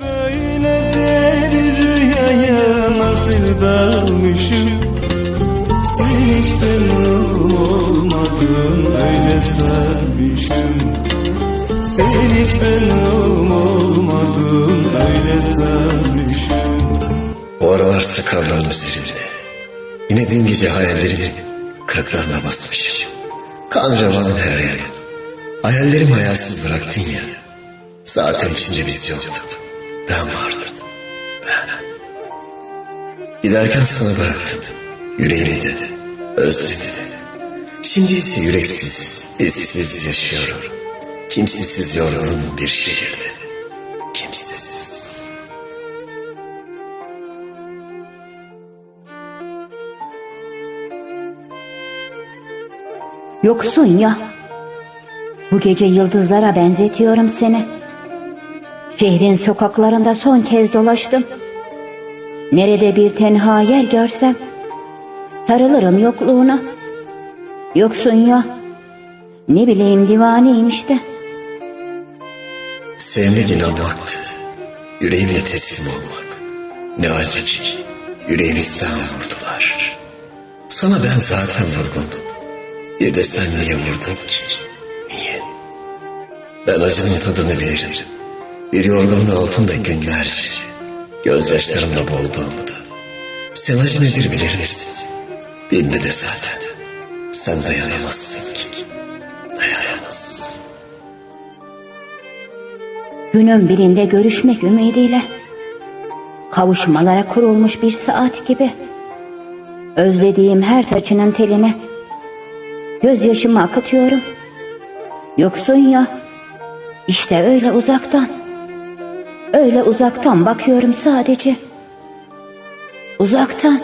Böyle bir rüyaya nasıl dalmışım Sen hiç benim olmadın öyle sanmışım Sen hiç benim olmadın öyle sanmışım O aralar sakarlığım üzerinde. Yine dün gece hayallerimin kırıklarına basmışım. Kan revan her yana. Hayallerimi hayalsiz bıraktın ya. Zaten içinde biz yoktuk. Ben vardım. Ben. Giderken sana bıraktım. Yüreğimi de, özlemi de. Şimdi ise yüreksiz, hissiz yaşıyorum. Kimsesiz yorgun bir şehirde. Kimsesiz. Yoksun ya. Bu gece yıldızlara benzetiyorum seni. Şehrin sokaklarında son kez dolaştım. Nerede bir tenha yer görsem sarılırım yokluğuna. Yoksun ya. Ne bileyim divaneyim işte. Sevmek inanmaktı. Yüreğimle teslim olmak. Ne acı ki yüreğimizden vurdular. Sana ben zaten vurgundum. Bir de sen niye vurdun ki? Niye? Ben acının tadını bilirim. Bir yorganın altında günlerce. Gözyaşlarımla boğduğumu da. Sen acı nedir bilir misin? Bilme de zaten. Sen dayanamazsın ki. Dayanamazsın. Günün birinde görüşmek ümidiyle. Kavuşmalara kurulmuş bir saat gibi. Özlediğim her saçının teline. Gözyaşımı akıtıyorum. Yoksun ya. İşte öyle uzaktan. Öyle uzaktan bakıyorum sadece. Uzaktan.